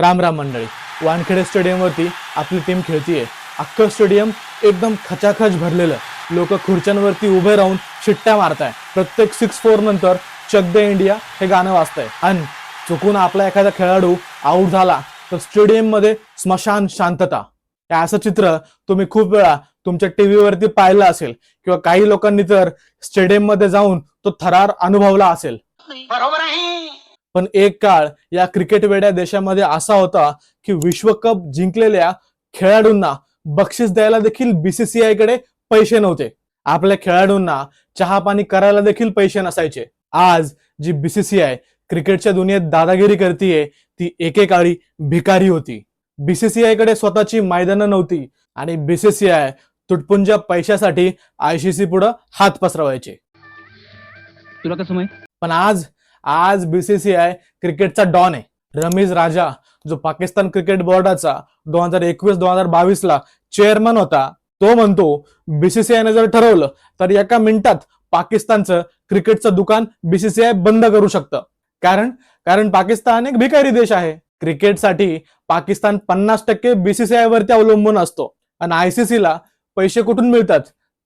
राम राम मंडळी. वानखेडे स्टेडियमवरती आपली टीम खेळतीये. अख्खं स्टेडियम एकदम खचाखच भरलेलं. लोक खुर्च्यांवरती उभे राहून शिट्ट्या मारताय. प्रत्येक सिक्स फोर नंतर चक दे इंडिया हे गाणं वाजतंय. आणि चुकून आपला एखादा खेळाडू आऊट झाला तर स्टेडियममध्ये स्मशान शांतता. हे असं चित्र तुम्ही खूप वेळा तुमच्या टीव्हीवरती पाहिलं असेल किंवा काही लोकांनी तर स्टेडियममध्ये जाऊन तो थरार अनुभवला असेल. बरोबर आहे. पण एक काळ या क्रिकेट वेड्या देशामध्ये असा होता की विश्वकप जिंकलेल्या खेळाडूंना बक्षीस द्यायला देखील बीसीसीआयकडे पैसे नव्हते. आपल्या खेळाडूंना चहा पाणी करायला देखील पैसे नसायचे. आज जी बीसीसीआय क्रिकेटच्या दुनियेत दादागिरी करतीये ती एकेकाळी भिकारी होती. बीसीसीआयकडे स्वतःची मैदानं नव्हती आणि बीसीसीआय तुटपुंजा पैशासाठी आयसीसी पुढे हात पसरवायचे. तुला कसं पण आज आज बीसीसीआय क्रिकेटचा डॉन आहे. रमेश राजा जो पाकिस्तान क्रिकेट बोर्डाचा दोन हजार एकवीस दोन हजार बावीस ला चेअरमन होता तो म्हणतो बीसीसीआयने जर ठरवलं तर एका मिनिटात पाकिस्तानचं क्रिकेटचं दुकान बीसीसीआय बंद करू शकतं. कारण कारण पाकिस्तान एक भिकारी देश आहे. क्रिकेटसाठी पाकिस्तान पन्नास टक्के बीसीसीआय वरती अवलंबून असतो. आणि आयसीसीला पैसे कुठून मिळतात?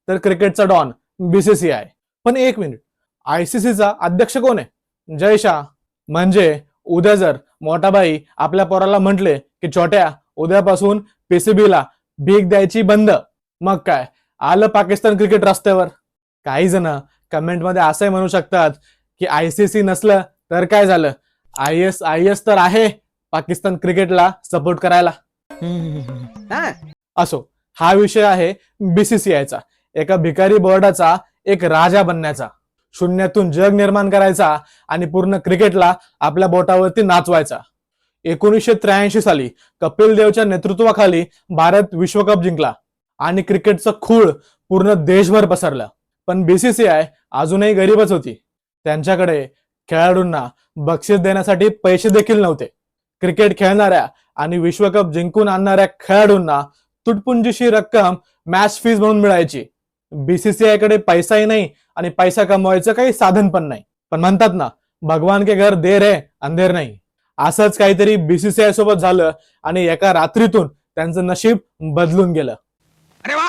तर क्रिकेटचा डॉन बीसीसीआय पण एक मिनिट आयसीसीचा अध्यक्ष कोण आहे? जयशा म्हणजे उद्या जर मोठाबाई आपल्या पोराला म्हटले की छोट्या उद्यापासून पीसीबीला ला भीक द्यायची बंद. मग काय? आलं पाकिस्तान क्रिकेट रस्त्यावर. काही जण कमेंटमध्ये असंही म्हणू शकतात की आयसीसी नसलं तर काय झालं? आय एस आय एस तर आहे पाकिस्तान क्रिकेटला सपोर्ट करायला. असो हा विषय आहे बीसीसीआयचा एका भिकारी बोर्डाचा एक राजा बनण्याचा. शून्यातून जग निर्माण करायचा आणि पूर्ण क्रिकेटला आपल्या बोटावरती नाचवायचा. एकोणीसशे त्र्याऐंशी साली कपिल देवच्या नेतृत्वाखाली भारत विश्वकप जिंकला आणि क्रिकेटचं खूळ पूर्ण देशभर पसरलं. पण बीसीसीआय अजूनही गरीबच होती. त्यांच्याकडे खेळाडूंना बक्षीस देण्यासाठी पैसे देखील नव्हते. क्रिकेट खेळणाऱ्या आणि विश्वकप जिंकून आणणाऱ्या खेळाडूंना तुटपुंजीशी रक्कम मॅच फीज म्हणून मिळायची. बीसीसीआयकडे पैसाही नाही आणि पैसा कमवायचं काही साधन पण नाही. पण म्हणतात ना भगवान के घर देर आहे अंधेर नाही. असंच काहीतरी बीसीसीआय सोबत झालं आणि एका रात्रीतून त्यांचं नशीब बदलून गेलं. अरे वा!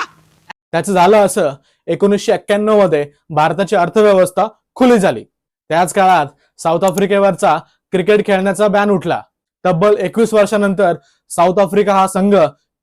त्याचं झालं असं एकोणीसशे एक्क्याण्णवमध्ये भारताची अर्थव्यवस्था खुली झाली. त्याच काळात साऊथ आफ्रिकेवरचा क्रिकेट खेळण्याचा बॅन उठला. तब्बल एकवीस वर्षानंतर साऊथ आफ्रिका हा संघ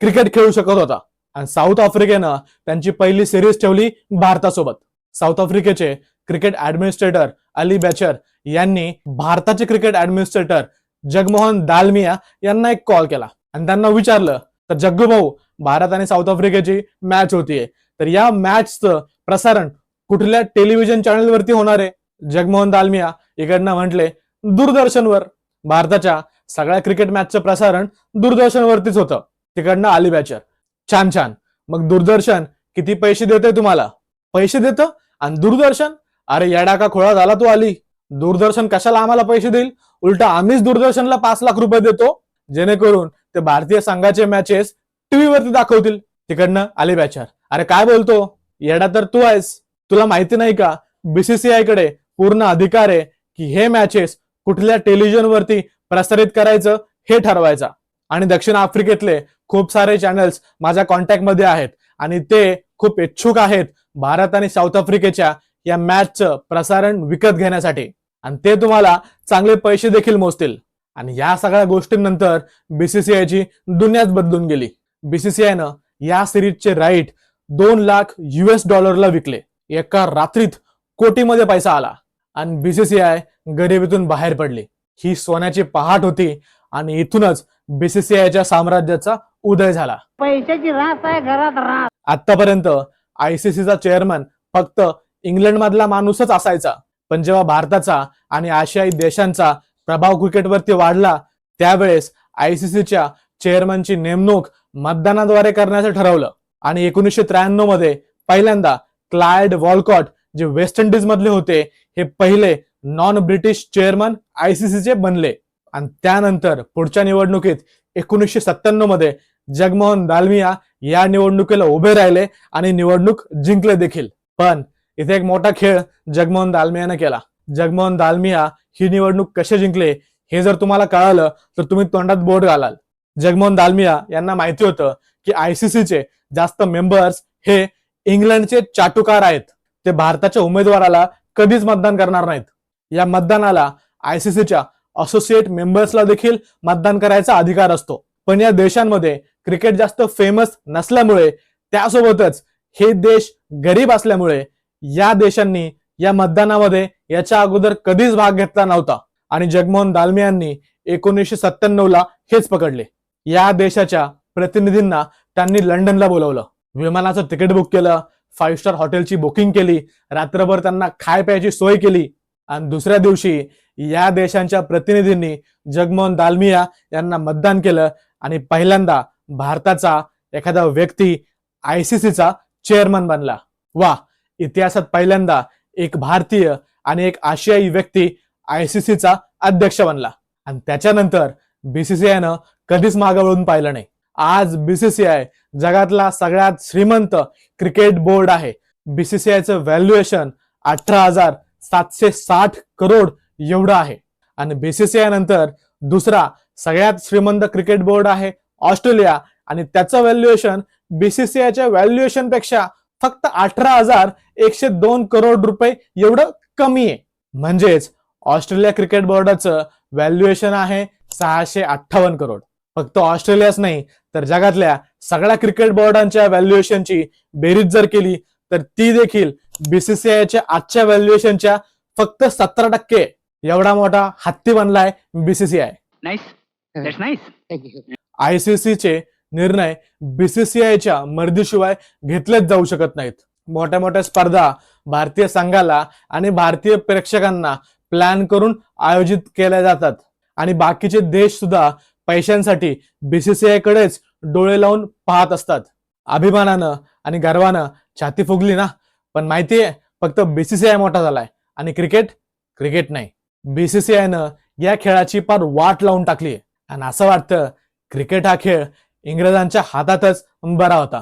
क्रिकेट खेळू शकत होता. आणि साऊथ आफ्रिकेनं त्यांची पहिली सिरीज ठेवली भारतासोबत. साऊथ आफ्रिकेचे क्रिकेट ऍडमिनिस्ट्रेटर अली बॅचर यांनी भारताचे क्रिकेट ऍडमिनिस्ट्रेटर जगमोहन दालमिया यांना एक कॉल केला. आणि त्यांना विचारलं तर जग्गू भाऊ भारत आणि साऊथ आफ्रिकेची मॅच होतीये. तर या मॅचचं प्रसारण कुठल्या टेलिव्हिजन चॅनलवरती होणार आहे? जगमोहन दालमिया इकडनं म्हटले दूरदर्शनवर. भारताच्या सगळ्या क्रिकेट मॅचचं प्रसारण दूरदर्शनवरतीच होतं. तिकडनं आली बॅचर छान छान. मग दूरदर्शन किती पैसे देते तुम्हाला? पैसे देतं? आणि दूरदर्शन? अरे येडा का खोळा झाला तू आली दूरदर्शन कशाला आम्हाला पैसे देईल? उलट आम्हीच दूरदर्शनला पाच लाख रुपये देतो. जेणेकरून ते भारतीय संघाचे मॅचेस टीव्हीवरती दाखवतील. तिकडनं आले बॅचर. अरे काय बोलतो? येडा तर तू आहेस. तुला माहिती नाही का? बीसीसीआयकडे पूर्ण अधिकार आहे की हे मॅचेस कुठल्या टेलिव्हिजन वरती प्रसारित करायचं हे ठरवायचा. आणि दक्षिण आफ्रिकेतले खूप सारे चॅनल्स माझ्या कॉन्टॅक्टमध्ये आहेत. आणि ते खूप इच्छुक आहेत भारत आणि साऊथ आफ्रिकेच्या या मॅचचं प्रसारण विकत घेण्यासाठी. आणि ते तुम्हाला चांगले पैसे देखील मोजतील. आणि या सगळ्या गोष्टींनंतर बीसीसीआयची दुनियाच बदलून गेली. बीसीसीआयनं या सिरीजचे राईट दोन लाख युएस डॉलरला विकले. एका रात्रीत कोटीमध्ये पैसा आला. आणि बीसीसीआय गरिबीतून बाहेर पडली. ही सोन्याची पहाट होती आणि इथूनच बीसीसीआयच्या साम्राज्याचा उदय झाला. पैशाची रास आहे घरात रास. आतापर्यंत आयसीसीचा चेअरमन फक्त इंग्लंड मधला माणूसच असायचा. पण जेव्हा भारताचा आणि आशियाई देशांचा प्रभाव क्रिकेटवरती वाढला त्यावेळेस आयसीसीच्या चेअरमनची नेमणूक मतदानाद्वारे करण्याचं ठरवलं. आणि एकोणीसशे त्र्याण्णवमध्ये पहिल्यांदा क्लायड वॉलकॉट जे वेस्ट इंडिज मधले होते हे पहिले नॉन ब्रिटिश चेअरमन आयसीसीचे बनले. आणि त्यानंतर पुढच्या निवडणुकीत एकोणीसशे सत्त्याण्णवमध्ये जगमोहन दालमिया या निवडणुकीला उभे राहिले आणि निवडणूक जिंकले देखील. पण इथे एक मोठा खेळ जगमोहन दालमियाने केला. जगमोहन दालमिया ही निवडणूक कसे जिंकले हे जर तुम्हाला कळालं तर तुम्ही तोंडात बोट घालाल. जगमोहन दालमिया यांना माहिती होतं की आयसीसीचे जास्त मेंबर्स हे इंग्लंडचे चाटुकार आहेत. ते भारताच्या उमेदवाराला कधीच मतदान करणार नाहीत. या मतदानाला आयसीसीच्या असोसिएट मेंबर्सला देखील मतदान करायचा अधिकार असतो. पण या देशांमध्ये क्रिकेट जास्त फेमस नसल्यामुळे त्यासोबतच हे देश गरीब असल्यामुळे या देशांनी या मतदानामध्ये याच्या अगोदर कधीच भाग घेतला नव्हता. आणि जगमोहन दालमियांनी एकोणीसशे सत्त्याण्णव ला हेच पकडले. या देशाच्या प्रतिनिधींना त्यांनी लंडनला बोलवलं. विमानाचं तिकीट बुक केलं फाईव्ह स्टार हॉटेलची बुकिंग केली रात्रभर त्यांना खाय प्यायची सोय केली. आणि दुसऱ्या दिवशी या देशांच्या प्रतिनिधींनी जगमोहन दालमिया यांना मतदान केलं. आणि पहिल्यांदा भारताचा एखादा व्यक्ती आयसीसीचा चेअरमन बनला. वा इतिहासात पहिल्यांदा एक भारतीय आणि एक आशियाई व्यक्ती आयसीसीचा अध्यक्ष बनला. आणि त्याच्यानंतर बीसीसीआयनं कधीच मागं वळून पाहिलं नाही. आज बीसीसीआय जगातला सगळ्यात श्रीमंत क्रिकेट बोर्ड आहे. बीसीसीआयचं व्हॅल्युएशन अठरा हजार सातशे साठ करोड एवढं आहे. आणि बीसीसीआय नंतर दुसरा सगळ्यात श्रीमंत क्रिकेट बोर्ड आहे ऑस्ट्रेलिया आणि त्याचं व्हॅल्युएशन बीसीसीआयच्या व्हॅल्युएशनपेक्षा फक्त अठरा हजार एकशे दोन करोड रुपये एवढं कमी आहे. म्हणजेच ऑस्ट्रेलिया क्रिकेट बोर्डाचं व्हॅल्युएशन आहे सहाशे अठ्ठावन्न करोड. फक्त ऑस्ट्रेलियाच नाही तर जगातल्या सगळ्या क्रिकेट बोर्डांच्या व्हॅल्युएशनची बेरीज जर केली तर ती देखील बीसीसीआयच्या आजच्या व्हॅल्युएशनच्या फक्त सतरा टक्के. एवढा मोठा हत्ती बनलाय BCCI nice nice thank you आयसीसीचे निर्णय बीसीसीआयच्या मर्दीशिवाय घेतलेच जाऊ शकत नाहीत. मोठ्या मोठ्या स्पर्धा भारतीय संघाला आणि भारतीय प्रेक्षकांना प्लॅन करून आयोजित केल्या जातात. आणि बाकीचे देश सुद्धा पैशांसाठी बीसीसीआय कडेच डोळे लावून पाहत असतात. अभिमानानं आणि गर्वानं छाती फुगली ना? पण माहितीये फक्त बीसीसीआय मोठा झालाय आणि क्रिकेट क्रिकेट नाही. बीसीसीआयनं या खेळाची फार वाट लावून टाकली आणि असं वाटतं क्रिकेट हा खेळ इंग्रजांच्या हातातच बरा होता